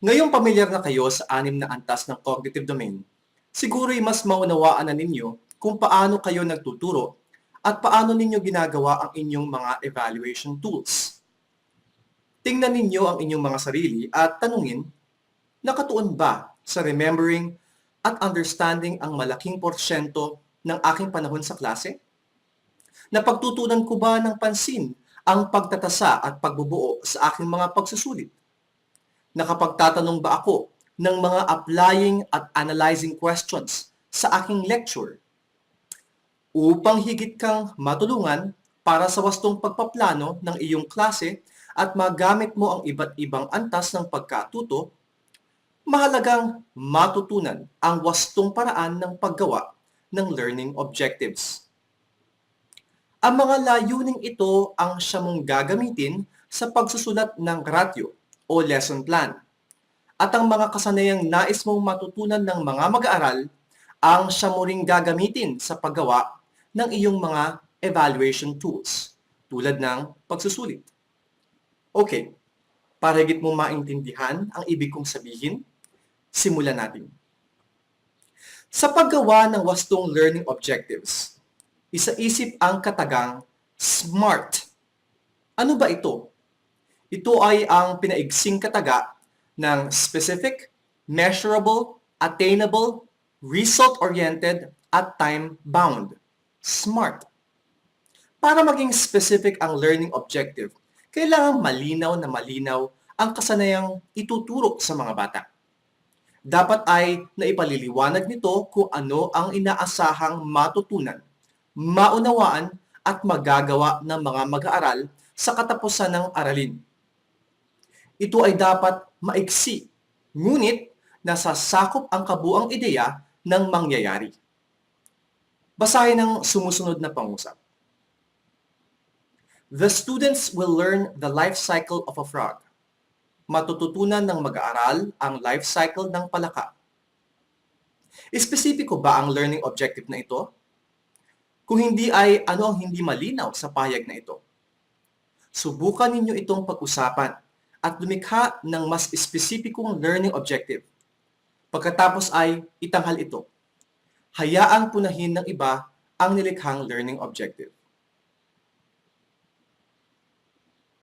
Ngayong pamilyar na kayo sa anim na antas ng cognitive domain, siguro'y mas maunawaan na ninyo kung paano kayo nagtuturo at paano ninyo ginagawa ang inyong mga evaluation tools. Tingnan ninyo ang inyong mga sarili at tanungin, nakatuon ba sa remembering at understanding ang malaking porsyento ng aking panahon sa klase? Napagtutunan ko ba ng pansin ang pagtatasa at pagbubuo sa aking mga pagsusulit? Nakapagtatanong ba ako ng mga applying at analyzing questions sa aking lecture? Upang higit kang matulungan para sa wastong pagpaplano ng iyong klase at magamit mo ang iba't ibang antas ng pagkatuto, mahalagang matutunan ang wastong paraan ng paggawa ng learning objectives. Ang mga layuning ito ang siya mong gagamitin sa pagsusulat ng ratio o lesson plan. At ang mga kasanayang nais mong matutunan ng mga mag-aaral ang siya mo ring gagamitin sa paggawa ng iyong mga evaluation tools tulad ng pagsusulit. Okay, para higit mo maintindihan ang ibig kong sabihin, simulan natin. Sa paggawa ng wastong learning objectives, isa-isip ang katagang SMART. Ano ba ito? Ito ay ang pinaigsing kataga ng specific, measurable, attainable, result-oriented, at time-bound. SMART. Para maging specific ang learning objective, kailangang malinaw na malinaw ang kasanayang ituturo sa mga bata. Dapat ay naipaliliwanag nito kung ano ang inaasahang matutunan, maunawaan at magagawa ng mga mag-aaral sa katapusan ng aralin. Ito ay dapat maiksi, ngunit nasasakop ang kabuang ideya ng mangyayari. Basahin ang sumusunod na pangusap. The students will learn the life cycle of a frog. Matututunan ng mag-aaral ang life cycle ng palaka. Espesipiko ba ang learning objective na ito? Kung hindi ay ano ang hindi malinaw sa payag na ito? Subukan ninyo itong pag-usapan at lumikha ng mas espesipikong learning objective. Pagkatapos ay itanghal ito. Hayaang punahin ng iba ang nilikhang learning objective.